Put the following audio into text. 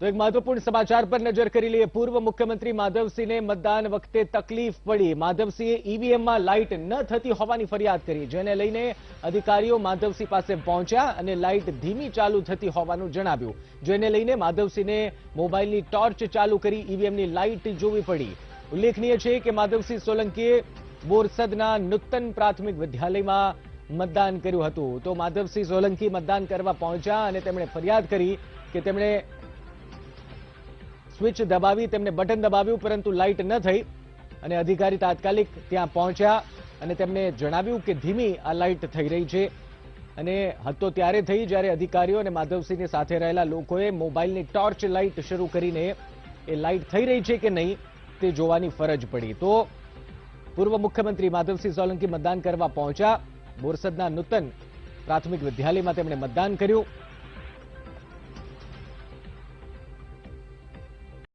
તો એક મહત્વપૂર્ણ સમાચાર પર નજર કરી લઈએ. પૂર્વ મુખ્યમંત્રી માધવસિંહને મતદાન વખતે તકલીફ પડી. માધવસિંહે ઈવીએમમાં લાઇટ ન થતી હોવાની ફરિયાદ કરી, જેને લઈને અધિકારીઓ માધવસિંહ પાસે પહોંચ્યા અને લાઇટ ધીમી ચાલુ થતી હોવાનું જણાવ્યું. જેને લઈને માધવસિંહને મોબાઈલની ટોર્ચ ચાલુ કરી ઈવીએમની લાઇટ જોવી પડી. ઉલ્લેખનીય છે કે માધવસિંહ સોલંકીએ બોરસદના નૂતન પ્રાથમિક વિદ્યાલયમાં મતદાન કર્યું હતું. તો માધવસિંહ સોલંકી મતદાન કરવા પહોંચ્યા અને તેમણે ફરિયાદ કરી કે તેમણે સ્વિચ દબાવી તેમને બટન દબાવ્યું, પરંતુ લાઇટ ન થઈ. અને અધિકારી તાત્કાલિક ત્યાં પહોંચ્યા અને તેમને જણાવ્યું કે ધીમી આ લાઇટ થઈ રહી છે. અને હતો ત્યારે થઈ જ્યારે અધિકારીઓ અને માધવસિંહની સાથે રહેલા લોકોએ મોબાઈલની ટોર્ચ લાઇટ શરૂ કરીને એ લાઇટ થઈ રહી છે કે નહીં તે જોવાની ફરજ પડી. તો પૂર્વ મુખ્યમંત્રી માધવસિંહ સોલંકી મતદાન કરવા પહોંચ્યા. બોરસદના નૂતન પ્રાથમિક વિદ્યાલયમાં તેમણે મતદાન કર્યું.